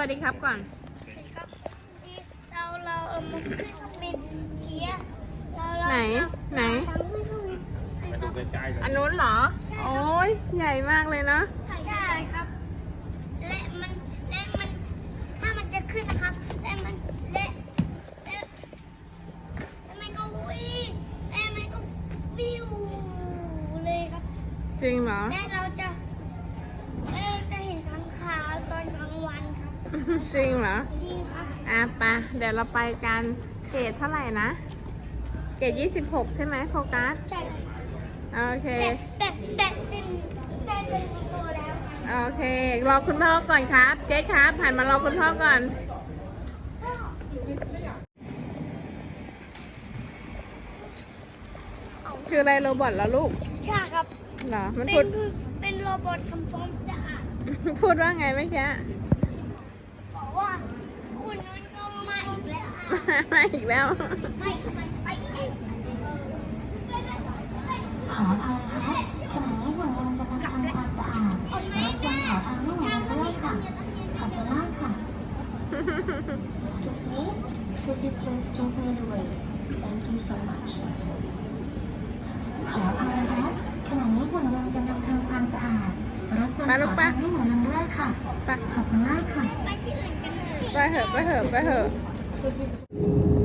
วัสดีครับก่อนครับที่เราเราเอามาขึ้นเครื่องบินเกียร์เราเราไหนไหน ทำขึ้นเครื่องบินมาดูใกล้ๆเลยอันนู้นเหรอ โอ้ยใหญ่มากเลยเนาะใช่ใช่ครับ และมันและมันถ้ามันจะขึ้นนะครับและมันและและและมันก็วิ่งและมันก็วิวเลยครับ จริงเหรอ และเราจะและ จริงเหรอ จริงครับอะไปะเดี๋ยวเราไปกันเกรดเท่าไหร่นะ เกรด26ใช่ไหมโฟกัสใช่โอเค แต่แต่แต่เต็มแต่เต็มตัวแล้วครับโอเค รอคุณพ่อก่อนครับ เจ๊ครับหันมารอคุณพ่อก่อนคืออะไรโรบอทแล้วลูกใช่ครับ เหรอ มันเป็พูนดเป็นโรบอททำความสะอาดพูดว่าไงเมื่อกี้บอกว่าคุณนั้นก็มาอีกแล้วอะ มาอีกแล้วไม่ไปไปอีกขออภัยนะคะขณะนี้หน่วยงานกำลังทำความสะอาดคนไหมรบกวนขอทางให้หน่วยงานด้วยค่ะขอบคุณมากค่ะ Could you please give me the way? Thank you so much. ขออภัยนะคะขณะนี้หน่วยงานกำลังทำความสะอาดรบกวนมาลูขกอไปทางให้หน่วยงานด้วยค่ะไปขอบคุณมากค่ะไปที่อื่นกันเถอะไปเถอะไปเถอะไปเถอะ Thank you.